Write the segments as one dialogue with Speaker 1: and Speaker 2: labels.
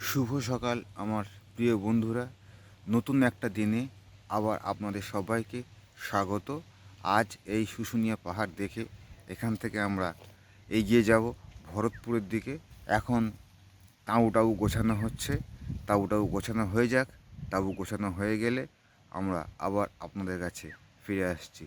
Speaker 1: শুভ সকাল, আমার প্রিয় বন্ধুরা। নতুন একটা দিনে আবার আপনাদের সবাইকে স্বাগত। আজ এই শুশুনিয়া পাহাড় দেখে এখান থেকে আমরা এগিয়ে যাব ভরতপুরের দিকে। এখন তাঁবু টাবু গোছানো হচ্ছে। তাঁবু টাবু গোছানো হয়ে যাক। তাঁবু গোছানো হয়ে গেলে আমরা আবার আপনাদের কাছে ফিরে আসছি।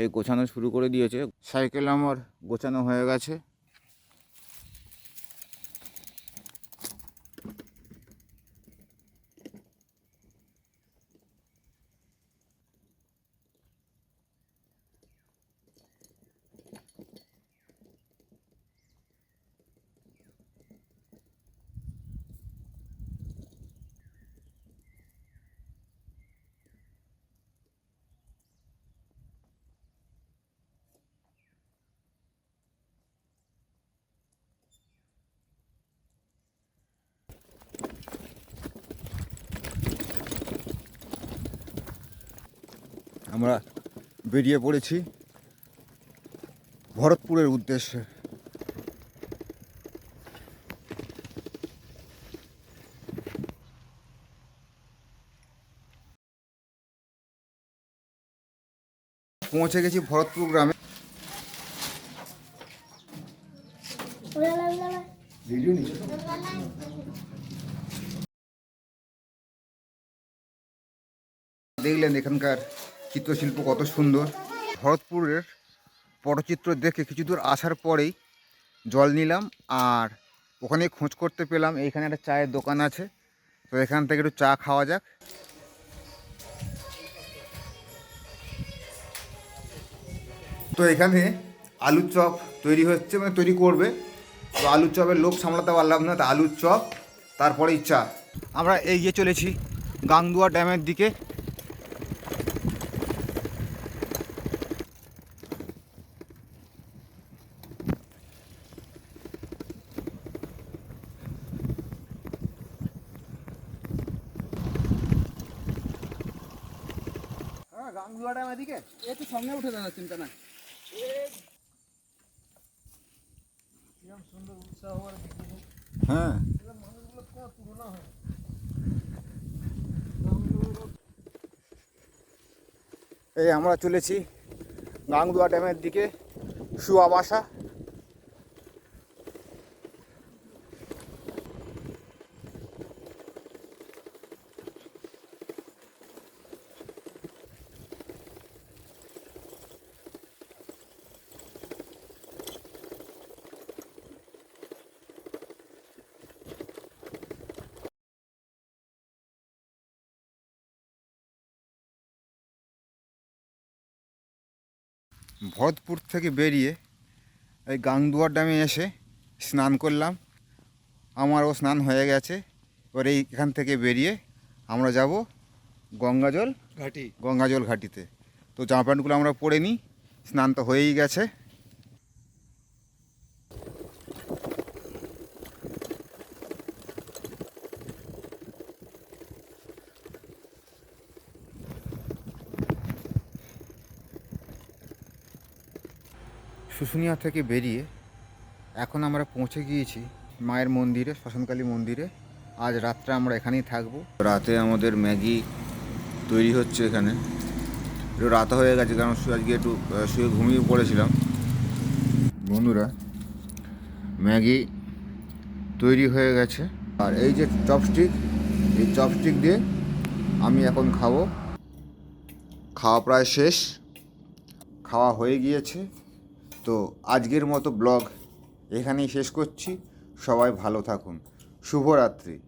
Speaker 1: এই গোছানো শুরু করে দিয়েছে। সাইকেল আমার গোছানো হয়ে গেছে। আমরা বেরিয়ে পড়েছি ভরতপুরের উদ্দেশ্যে। পৌঁছে গেছি ভরতপুর গ্রামে। দেখলেন এখানকার চিত্রশিল্প কত সুন্দর। ভরতপুরের পটচিত্র দেখে কিছু দূর আসার পরেই জল নিলাম আর ওখানে খোঁজ করতে পেলাম, এইখানে একটা চায়ের দোকান আছে। তো এখান থেকে একটু চা খাওয়া যাক। তো এখানে আলুর চপ তৈরি হচ্ছে মানে তৈরি করবে। তো আলুর চপের লোক সামলাতে পারলাম না, তো আলুর চপ, তারপরেই চা। আমরা এগিয়ে চলেছি গাংদুয়া ড্যামের দিকে।
Speaker 2: গাঙ্গুয়াটা এদিকে। একটু সঙ্গে উঠে চিন্তা সুন্দর উৎসাহ
Speaker 1: হ্যাঁ।
Speaker 2: মানুষগুলো তুলনা হয়
Speaker 1: এই আমরা চলেছি গাংদুয়া ড্যামের দিকে সুয়াবাসা ভরতপুর থেকে বেরিয়ে এই গাংদুয়ার ড্যামে এসে স্নান করলাম। আমারও স্নান হয়ে গেছে। এবার এই এখান থেকে বেরিয়ে আমরা যাব গঙ্গাজল
Speaker 2: ঘাটি।
Speaker 1: গঙ্গাজল ঘাটিতে। তো জামা প্যান্টগুলো আমরা পরে নিই। স্নান তো হয়েই গেছে। শুশুনিয়া থেকে বেরিয়ে এখন আমরা পৌঁছে গিয়েছি মায়ের মন্দিরে শ্মশানকালী মন্দিরে। আজ রাত্রে আমরা এখানেই থাকব। রাতে আমাদের ম্যাগি তৈরি হচ্ছে এখানে। একটু রাত হয়ে গেছে কারণ আজকে একটু শুয়ে ঘুমিয়ে পড়েছিলাম। বন্ধুরা ম্যাগি তৈরি হয়ে গেছে। আর এই যে চপস্টিক এই চপস্টিক দিয়ে আমি এখন খাব। খাওয়া প্রায় শেষ। খাওয়া হয়ে গিয়েছে। তো আজকের মতো ব্লগ এখানেই শেষ করছি। সবাই ভালো থাকুন। শুভরাত্রি।